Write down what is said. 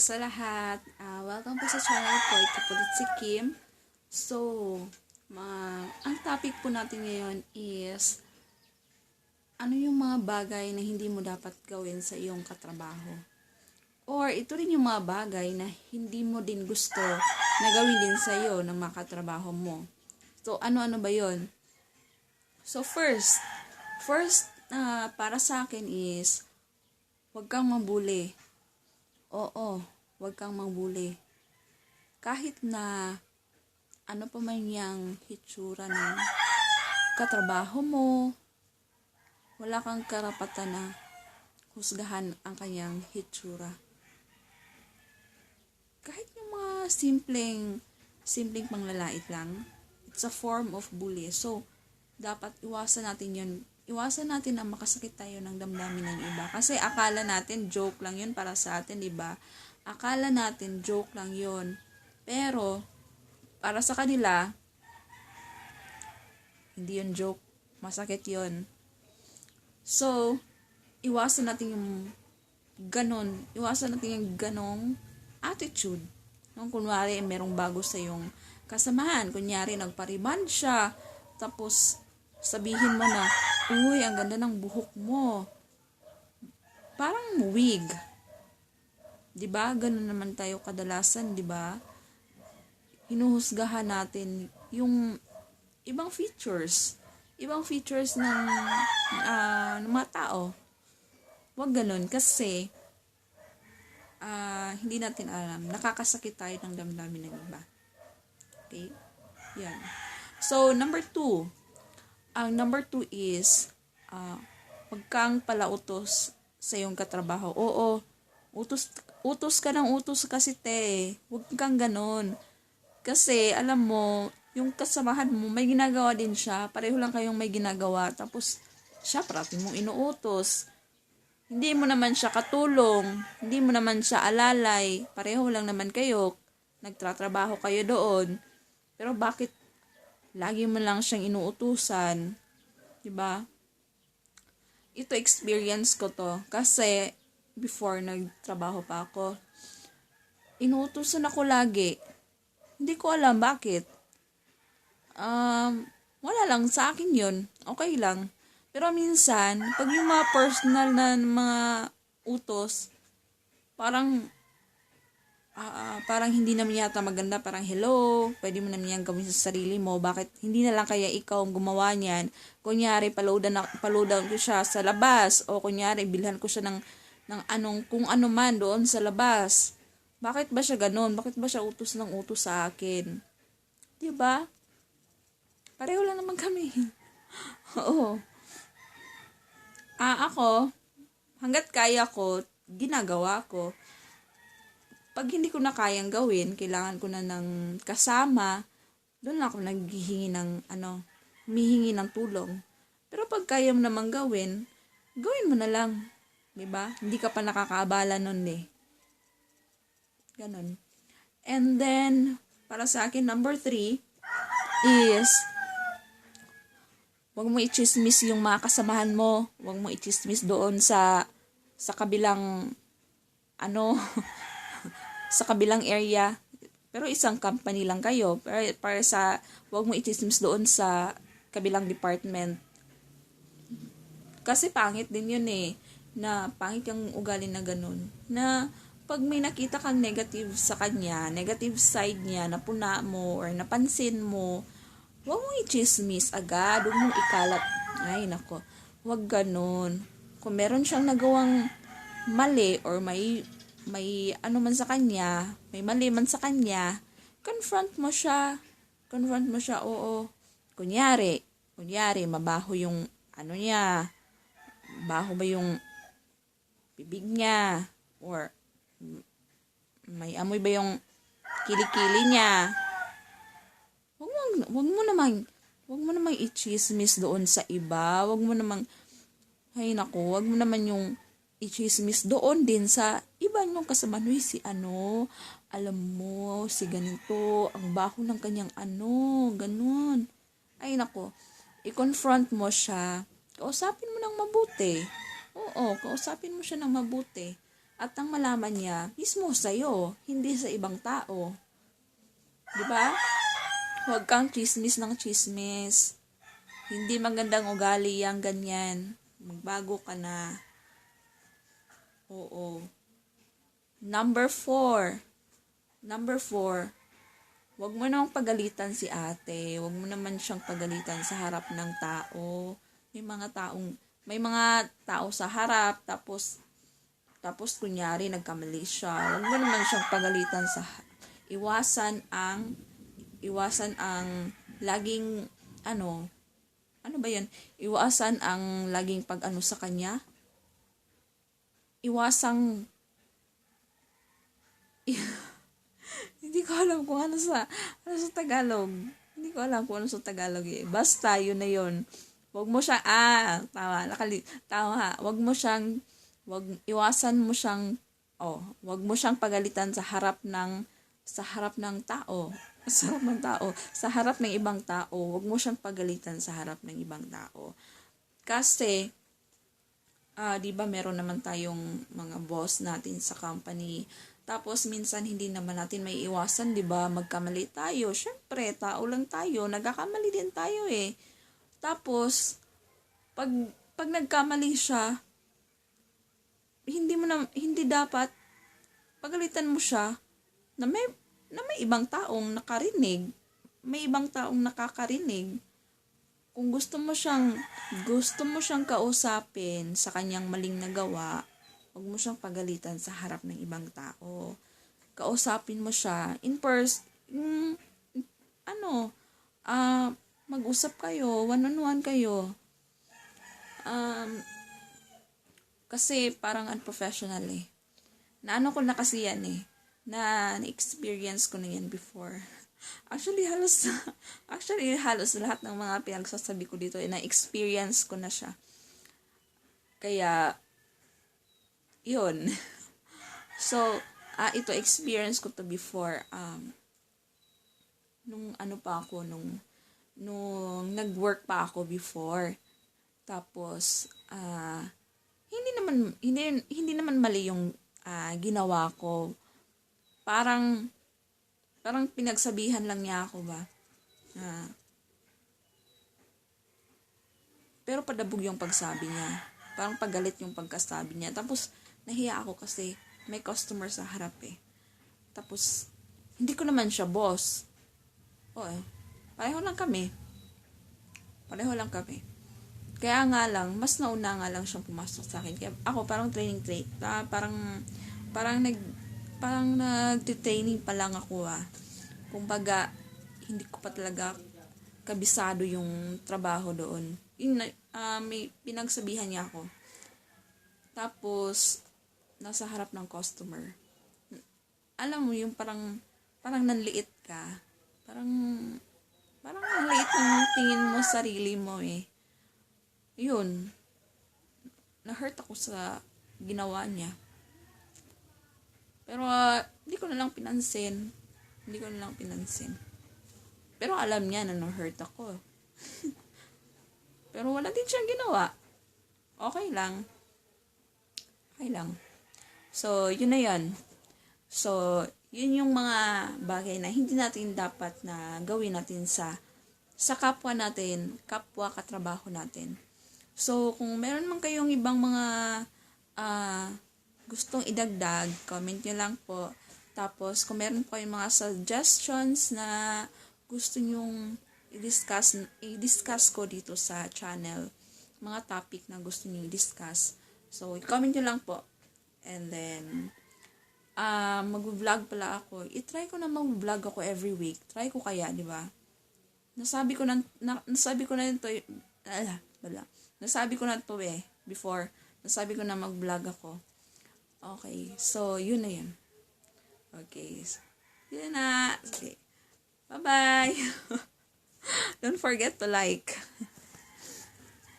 sa lahat. Ah, welcome po sa channel ko. Ito po si Kim. So, ma ang topic po natin ngayon is ano yung mga bagay na hindi mo dapat gawin sa iyong katrabaho. Or ito rin yung mga bagay na hindi mo din gusto na gawin din sa iyo ng mga katrabaho mo. So, ano-ano ba yon? So, first, first ah, para sa akin is huwag kang mabuli. Oo, huwag kang mabuli. Kahit na ano pa man yung hitsura ng katrabaho mo, wala kang karapatan na husgahan ang kanyang hitsura. Kahit yung mga simpleng, simpleng panglalait lang, it's a form of bully. So, dapat iwasan natin yun. Iwasan natin na makasakit tayo ng damdamin ng iba. Kasi akala natin joke lang yun para sa atin, di ba? Akala natin joke lang yun. Pero, para sa kanila, hindi yun joke. Masakit yun. So, iwasan natin yung ganon. Iwasan natin yung ganong attitude. Nung kunwari, merong bago sa yung kasamahan. Kunyari, nagpariban siya. Tapos, sabihin mo na, Uy, ang ganda ng buhok mo. Parang wig. 'Di ba? Ganun naman tayo kadalasan, 'di ba? Hinuhusgahan natin yung ibang features. Ibang features ng, ah, ng mga tao. Huwag ganun kasi ah, hindi natin alam. Nakakasakit tayo ng damdamin ng iba. Okay? Yan. So, number two, ang number two is, uh, wag kang palautos sa iyong katrabaho. Oo, utos, utos ka ng utos kasi te. Huwag kang ganon. Kasi, alam mo, yung kasamahan mo, may ginagawa din siya. Pareho lang kayong may ginagawa. Tapos, siya, parati mong inuutos. Hindi mo naman siya katulong. Hindi mo naman siya alalay. Pareho lang naman kayo. Nagtratrabaho kayo doon. Pero bakit lagi mo lang siyang inuutusan, 'di ba? Ito experience ko to kasi before nagtrabaho pa ako, inuutusan ako lagi. Hindi ko alam bakit. Um, wala lang sa akin 'yun. Okay lang. Pero minsan, pag yung mga personal na mga utos, parang uh, parang hindi naman yata maganda, parang hello, pwede mo naman yan gawin sa sarili mo, bakit hindi na lang kaya ikaw ang gumawa niyan? Kunyari, paludan, na, paludan ko siya sa labas, o kunyari, bilhan ko siya ng, ng anong, kung ano man doon sa labas. Bakit ba siya ganun? Bakit ba siya utos ng utos sa akin? Ba? Pareho lang naman kami. Oo. Ah, ako, hanggat kaya ko, ginagawa ko pag hindi ko na kayang gawin, kailangan ko na ng kasama, doon ako naghihingi ng, ano, humihingi ng tulong. Pero pag kaya mo naman gawin, gawin mo na lang. ba diba? Hindi ka pa nakakaabala nun eh. Ganon. And then, para sa akin, number three is, wag mo i-chismis yung mga kasamahan mo. Wag mo i-chismis doon sa, sa kabilang, ano, sa kabilang area. Pero isang company lang kayo. Para, para sa, wag mo itismis doon sa kabilang department. Kasi pangit din yun eh. Na pangit yung ugali na ganun. Na pag may nakita kang negative sa kanya, negative side niya, napuna mo or napansin mo, wag mo i-chismis agad. Huwag mong ikalat. Ay, nako. Wag ganun. Kung meron siyang nagawang mali or may may ano man sa kanya, may mali man sa kanya, confront mo siya. Confront mo siya, oo. Kunyari, kunyari, mabaho yung ano niya, baho ba yung bibig niya, or may amoy ba yung kilikili niya. Wag mo, wag mo namang, wag mo namang i-chismis doon sa iba. Wag mo namang, ay nako, wag mo naman yung i-chismis doon din sa iba niyong kasama. Uy, si ano, alam mo, si ganito, ang baho ng kanyang ano, ganun. Ay, nako, i-confront mo siya. Kausapin mo ng mabuti. Oo, kausapin mo siya ng mabuti. At ang malaman niya, mismo sa'yo, hindi sa ibang tao. Di ba? Huwag kang chismis ng chismis. Hindi magandang ugali yang ganyan. Magbago ka na. Oo. Number four. Number four. Huwag mo nang pagalitan si ate. Huwag mo naman siyang pagalitan sa harap ng tao. May mga taong, may mga tao sa harap, tapos, tapos kunyari nagkamali siya. Huwag mo naman siyang pagalitan sa, iwasan ang, iwasan ang laging, ano, ano ba yan? Iwasan ang laging pag-ano sa kanya. Iwasang, hindi ko alam kung ano sa, ano sa Tagalog. Hindi ko alam kung ano sa Tagalog eh. Basta, yun na yun. Huwag mo siya, ah, tama, nakali, tama, huwag mo siyang, wag, iwasan mo siyang, oh, huwag mo siyang pagalitan sa harap ng, sa harap ng tao. Sa harap ng tao. Sa harap ng ibang tao. Huwag mo siyang pagalitan sa harap ng ibang tao. Kasi, ah, di ba meron naman tayong mga boss natin sa company. Tapos minsan hindi naman natin may iwasan, di ba? Magkamali tayo. Syempre, tao lang tayo. Nagkakamali din tayo eh. Tapos, pag, pag nagkamali siya, hindi mo na, hindi dapat pagalitan mo siya na may, na may ibang taong nakarinig. May ibang taong nakakarinig. Kung gusto mo siyang, gusto mo siyang kausapin sa kanyang maling nagawa, huwag mo siyang pagalitan sa harap ng ibang tao. Kausapin mo siya in person, mm, ano, ah, mag-usap kayo, one-on-one kayo. Um, kasi parang unprofessional eh. Naano ko na kasi yan eh. Na na-experience ko na yan before. Actually, halos, actually, halos lahat ng mga pinagsasabi ko dito, eh, na-experience ko na siya. Kaya, yun. So, ah, ito, experience ko to before. Um, nung ano pa ako, nung, nung nag-work pa ako before. Tapos, ah, hindi naman, hindi, hindi naman mali yung ah, ginawa ko. Parang, parang pinagsabihan lang niya ako ba. Ah, pero padabog yung pagsabi niya. Parang pagalit yung pagkasabi niya. Tapos, nahiya ako kasi may customer sa harap eh. Tapos, hindi ko naman siya boss. O eh, pareho lang kami. Pareho lang kami. Kaya nga lang, mas nauna nga lang siyang pumasok sa akin. Kaya ako parang training train, ah, parang parang nag parang nag-training pa lang ako ah. Kumbaga, hindi ko pa talaga kabisado yung trabaho doon. Yun, uh, may pinagsabihan niya ako. Tapos, nasa harap ng customer. Alam mo, yung parang, parang nanliit ka. Parang, parang nanliit ng tingin mo sarili mo eh. Yun. Na-hurt ako sa ginawa niya. Pero, uh, hindi ko na lang pinansin. Hindi ko na lang pinansin. Pero alam niya na na-hurt ako. Pero wala din siyang ginawa. Okay lang. Okay lang. So, yun na yun. So, yun yung mga bagay na hindi natin dapat na gawin natin sa sa kapwa natin, kapwa katrabaho natin. So, kung meron man kayong ibang mga uh, gustong idagdag, comment nyo lang po. Tapos, kung meron po kayong mga suggestions na gusto nyong i-discuss, i-discuss ko dito sa channel, mga topic na gusto niyo i-discuss. So, i-comment nyo lang po. And then, uh, mag-vlog pala ako. I-try ko na mag-vlog ako every week. Try ko kaya, di ba? Nasabi ko na, na nasabi ko na ito, ala, bala. Nasabi ko na to eh, before. Nasabi ko na mag-vlog ako. Okay, so, yun na yun. Okay, so, yun na. Okay. Bye-bye. Don't forget to like.